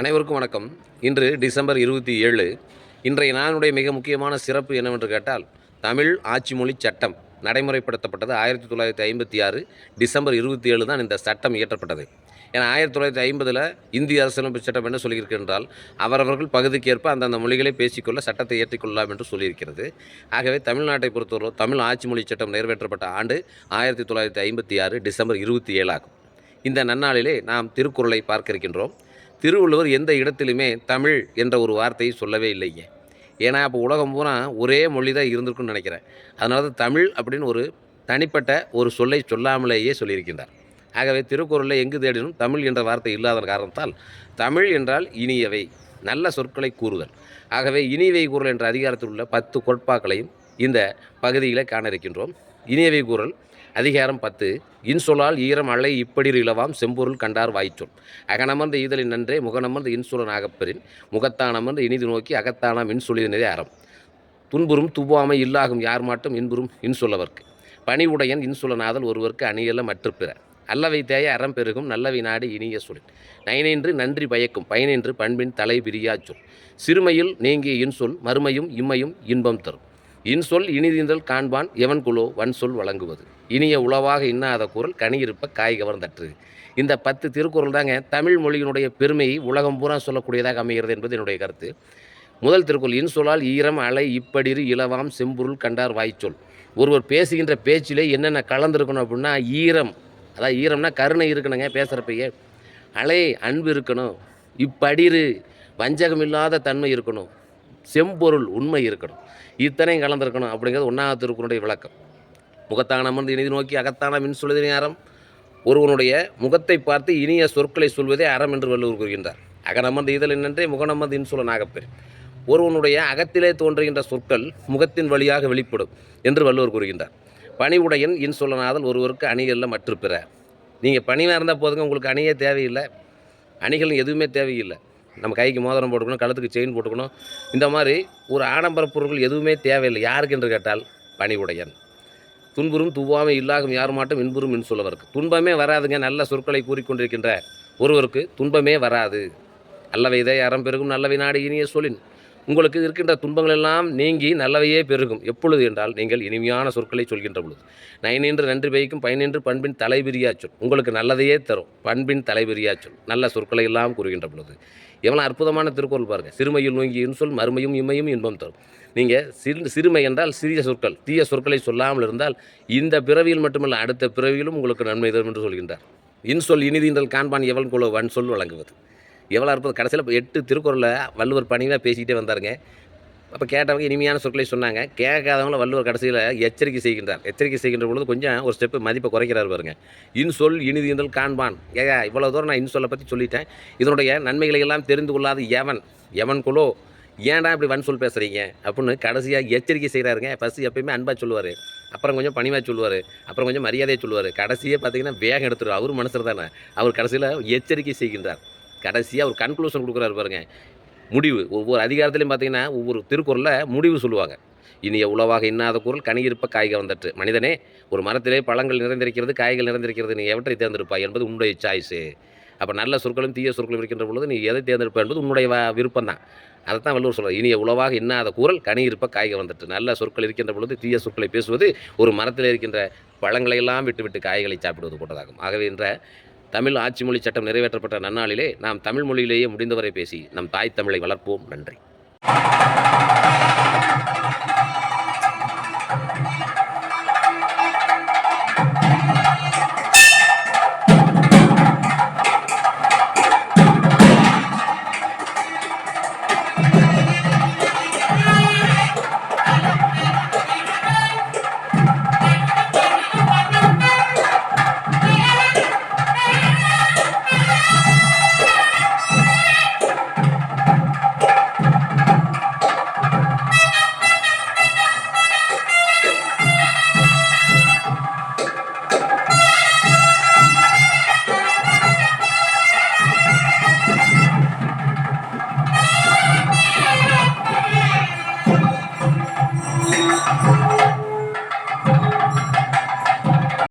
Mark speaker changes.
Speaker 1: அனைவருக்கும் வணக்கம் இன்று டிசம்பர் இருபத்தி ஏழு இன்றைய நாளுடைய மிக முக்கியமான சிறப்பு என்னவென்று கேட்டால் தமிழ் ஆட்சி மொழி சட்டம் நடைமுறைப்படுத்தப்பட்டது ஆயிரத்தி தொள்ளாயிரத்தி ஐம்பத்தி ஆறு டிசம்பர் இருபத்தி ஏழு தான் இந்த சட்டம் இயற்றப்பட்டது ஏன்னா ஆயிரத்தி தொள்ளாயிரத்தி ஐம்பதில் இந்திய அரசியலமைப்பு சட்டம் என்ன சொல்லியிருக்கின்றால் அவரவர்கள் பகுதிக்கேற்ப அந்தந்த மொழிகளை பேசிக்கொள்ள சட்டத்தை ஏற்றிக்கொள்ளலாம் என்று சொல்லியிருக்கிறது ஆகவே தமிழ்நாட்டை பொறுத்தவரை தமிழ் ஆட்சி மொழி சட்டம் நிறைவேற்றப்பட்ட ஆண்டு ஆயிரத்தி தொள்ளாயிரத்தி ஐம்பத்தி ஆறு டிசம்பர் இருபத்தி ஏழாகும் இந்த நன்னாளிலே நாம் திருக்குறளை பார்க்க இருக்கின்றோம் திருவள்ளுவர் எந்த இடத்துலையுமே தமிழ் என்ற ஒரு வார்த்தையை சொல்லவே இல்லைங்க ஏன்னா அப்போ உலகம் பூரா ஒரே மொழி தான் இருந்திருக்குன்னு நினைக்கிறேன் அதனால தான் தமிழ் அப்படின்னு ஒரு தனிப்பட்ட ஒரு சொல்லை சொல்லாமலேயே சொல்லியிருக்கின்றார் ஆகவே திருக்குறளில் எங்கு தேடினும் தமிழ் என்ற வார்த்தை இல்லாத காரணத்தால் தமிழ் என்றால் இனியவை நல்ல சொற்களை கூறுதல் ஆகவே இனியவை கூறல் என்ற அதிகாரத்தில் உள்ள பத்து கொட்பாக்களையும் இந்த பகுதியில் காண இருக்கின்றோம் இனியவை கூறல் அதிகாரம் பத்து இன்சொலால் ஈரம் அலை இப்படி இளவாம் செம்பொருள் கண்டார் வாய்ச்சொல் அகனமர்ந்த ஈதலின் நன்றே முகனமர்ந்த இன்சுலன் ஆகப்பெறின் அமர்ந்து இனிது நோக்கி அகத்தானாம் இன்சொலிதனதே அறம் துன்புறும் துவாமை இல்லாகும் யார் மாட்டும் இன்புறும் இன்சொல்லவர்க்கு பணி உடையன் இன்சுலனாதல் ஒருவருக்கு அணியல மற்ற பிற அல்லவை தேய அறம் பெருகும் நல்லவை நாடு இனிய சொல் நயனின்று நன்றி பயக்கும் பயனின்று பண்பின் தலை பிரியா சொல் சிறுமையில் நீங்கிய இன்சொல் மறுமையும் இம்மையும் இன்பம் தரும் இன்சொல் இனிதீந்தல் காண்பான் எவன் குழோ வன் சொல் வழங்குவது இனிய உளவாக இன்னாத குரல் கனியிருப்ப காய் கவர்ந்தற்று இந்த பத்து திருக்குறள் தாங்க தமிழ் மொழியினுடைய பெருமையை உலகம் பூரா சொல்லக்கூடியதாக அமைகிறது என்பது என்னுடைய கருத்து முதல் திருக்குறள் இன்சொலால் ஈரம் அலை இப்படிரு இளவாம் செம்பொருள் கண்டார் வாய்ச்சொல் ஒருவர் பேசுகின்ற பேச்சிலே என்னென்ன கலந்துருக்கணும் அப்படின்னா ஈரம் அதாவது ஈரம்னா கருணை இருக்கணுங்க பேசுகிறப்பையே அலை அன்பு இருக்கணும் இப்படிரு வஞ்சகம் இல்லாத தன்மை இருக்கணும் செம்பொருள் உண்மை இருக்கணும் இத்தனையும் கலந்திருக்கணும் அப்படிங்கிறது ஒன்றாவது திருக்குறளுடைய விளக்கம் முகத்தான அமர்ந்து இனிது நோக்கி அகத்தான மின் சொல்வதே அறம் ஒருவனுடைய முகத்தை பார்த்து இனிய சொற்களை சொல்வதே அறம் என்று வள்ளுவர் கூறுகின்றார் அகநமர்ந்து இதழ் என்னென்றே முகனமர்ந்து இன்சுலன் ஆகப்பெரு ஒருவனுடைய அகத்திலே தோன்றுகின்ற சொற்கள் முகத்தின் வழியாக வெளிப்படும் என்று வள்ளுவர் கூறுகின்றார் பணிவுடையன் இன்சொல்லனாதல் ஒருவருக்கு அணிகளில் மற்று பிற நீங்கள் பணியாக இருந்தால் போதுங்க உங்களுக்கு அணியே தேவையில்லை அணிகள் எதுவுமே தேவையில்லை நம்ம கைக்கு மோதிரம் போட்டுக்கணும் கழுத்துக்கு செயின் போட்டுக்கணும் இந்த மாதிரி ஒரு ஆடம்பர பொருட்கள் எதுவுமே தேவையில்லை யாருக்கென்று கேட்டால் பணிவுடையன் துன்புறும் துவாமை இல்லாகும் யார் மாட்டும் இன்புறும் இன் சொல்லவருக்கு துன்பமே வராதுங்க நல்ல சொற்களை கூறிக்கொண்டிருக்கின்ற ஒருவருக்கு துன்பமே வராது நல்லவை இதே அறம் பெருகும் நல்லவை நாடு இனிய சொல்லின் உங்களுக்கு இருக்கின்ற துன்பங்கள் எல்லாம் நீங்கி நல்லவையே பெருகும் எப்பொழுது என்றால் நீங்கள் இனிமையான சொற்களை சொல்கின்ற பொழுது நயனின்று நன்றி பயிக்கும் பயனின்று பண்பின் தலைவிரியா சொல் உங்களுக்கு நல்லதையே தரும் பண்பின் தலைவிரியா சொல் நல்ல சொற்களை எல்லாம் கூறுகின்ற பொழுது எவ்வளோ அற்புதமான திருக்குறள் பாருங்கள் சிறுமையில் நோங்கியின் சொல் மறுமையும் இம்மையும் இன்பம் தரும் நீங்கள் சிறு சிறுமை என்றால் சிறிய சொற்கள் தீய சொற்களை சொல்லாமல் இருந்தால் இந்த பிறவியில் மட்டுமல்ல அடுத்த பிறவியிலும் உங்களுக்கு நன்மை தரும் என்று சொல்கின்றார் இன்சொல் இனிதீன்றல் காண்பான் எவன் குலோ வன் சொல் வழங்குவது எவ்வளோ இருப்பது கடைசியில் எட்டு திருக்குறளில் வள்ளுவர் பணிவாக பேசிக்கிட்டே வந்தாருங்க அப்போ கேட்டவங்க இனிமையான சொற்களை சொன்னாங்க கேட்காதவங்கள வள்ளுவர் கடைசியில் எச்சரிக்கை செய்கின்றார் எச்சரிக்கை செய்கின்ற பொழுது கொஞ்சம் ஒரு ஸ்டெப்பு மதிப்பை குறைக்கிறார் பாருங்க இன் சொல் இனிது காண்பான் ஏயா இவ்வளோ தூரம் நான் இன் சொல்லை பற்றி சொல்லிட்டேன் இதனுடைய நன்மைகளை எல்லாம் தெரிந்து கொள்ளாத எவன் எவன் குழோ ஏன்டா இப்படி வன் சொல் பேசுகிறீங்க அப்படின்னு கடைசியாக எச்சரிக்கை செய்கிறாருங்க ஃபஸ்ட்டு எப்பயுமே அன்பாக சொல்லுவார் அப்புறம் கொஞ்சம் பணிவாக சொல்லுவார் அப்புறம் கொஞ்சம் மரியாதையாக சொல்லுவார் கடைசியே பார்த்தீங்கன்னா வேகம் எடுத்துருவார் அவர் மனசில் தானே அவர் கடைசியில் எச்சரிக்கை செய்கின்றார் கடைசியாக ஒரு கன்க்ளூஷன் கொடுக்குறாரு பாருங்க முடிவு ஒவ்வொரு அதிகாரத்துலையும் பார்த்தீங்கன்னா ஒவ்வொரு திருக்குறளில் முடிவு சொல்லுவாங்க இனி எவ்வளவாக இன்னாத குரல் கனியிருப்ப காய்க வந்துட்டு மனிதனே ஒரு மரத்திலே பழங்கள் நிறைந்திருக்கிறது காய்கள் நிறைந்திருக்கிறது நீ எவற்றை தேர்ந்தெடுப்பா என்பது உன்னுடைய சாய்ஸு அப்போ நல்ல சொற்களும் தீய சொற்களும் இருக்கின்ற பொழுது நீ எதை தேர்ந்தெடுப்ப என்பது உன்னுடைய விருப்பம் தான் அதை தான் வள்ளுவர் சொல்கிறார் இனி உளவாக இன்னாத குரல் கனி இருப்ப காய்க வந்துட்டு நல்ல சொற்கள் இருக்கின்ற பொழுது தீய சொற்களை பேசுவது ஒரு மரத்தில் இருக்கின்ற பழங்களை எல்லாம் விட்டுவிட்டு காய்களை சாப்பிடுவது கூட்டதாகும் ஆகவே என்ற தமிழ் ஆட்சி மொழி சட்டம் நிறைவேற்றப்பட்ட நன்னாளிலே நாம் தமிழ் மொழியிலேயே முடிந்தவரை பேசி நம் தாய் தமிழை வளர்ப்போம் நன்றி